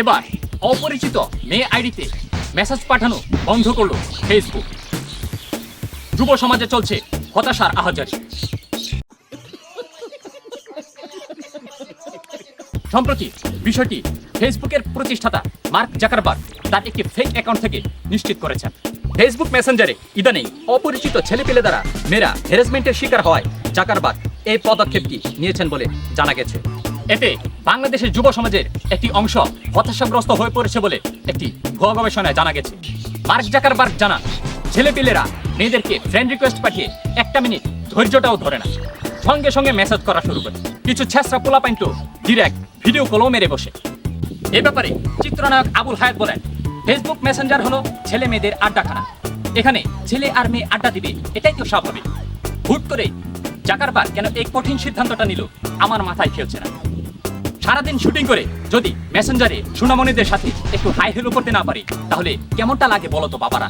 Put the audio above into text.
এবার অপরিচিত মেয়ে আইডিতে মেসেজ পাঠানো বন্ধ করল ফেসবুক যুব সমাজে চলছে হতাশার আহাজারি। সম্প্রতি বিষয়টি ফেসবুকের প্রতিষ্ঠাতা মার্ক জাকারবার্গ তার একটি ফেক অ্যাকাউন্ট থেকে নিশ্চিত করেছেন। ফেসবুক মেসেঞ্জারে ইদানেই অপরিচিত ছেলেপেলে দ্বারা মেয়েরা হ্যারাসমেন্টের শিকার হওয়ায় জাকারবার্গ এই পদক্ষেপটি নিয়েছেন বলে জানা গেছে। এতে বাংলাদেশের যুব সমাজের একটি অংশ হতাশাগ্রস্ত হয়ে পড়েছে বলে একটি ভুয়া গবেষণায় জানা গেছে। মার্ক জাকারবার্গ জানান, ছেলেপেলেরা মেয়েদেরকে ফ্রেন্ড রিকোয়েস্ট পাঠিয়ে একটা মিনিট ধৈর্যটাও ধরে না। সঙ্গে সঙ্গে মেসেজ করা শুরু করে। কিছু ছেসরা পোলা পাইন তো ডিরেক্ট ভিডিও কলও মেরে বসে। এ ব্যাপারে চিত্রনায়ক আবুল হায়াত বলেন ফেসবুক মেসেঞ্জার হলো ছেলে মেয়েদের আড্ডাখানা। এখানে ছেলে আর মেয়ে আড্ডা দিবে, এটাই তো স্বাভাবিক। হুট করে জাকারবার কেন এই কঠিন সিদ্ধান্তটা নিল, আমার মাথায় খেলছে না। সারাদিন শুটিং করে। যদি মেসেঞ্জারে সুনামণিদের সাথে একটু হাই হেলো করতে না পারি, তাহলে কেমনটা লাগে বলতো বাবারা?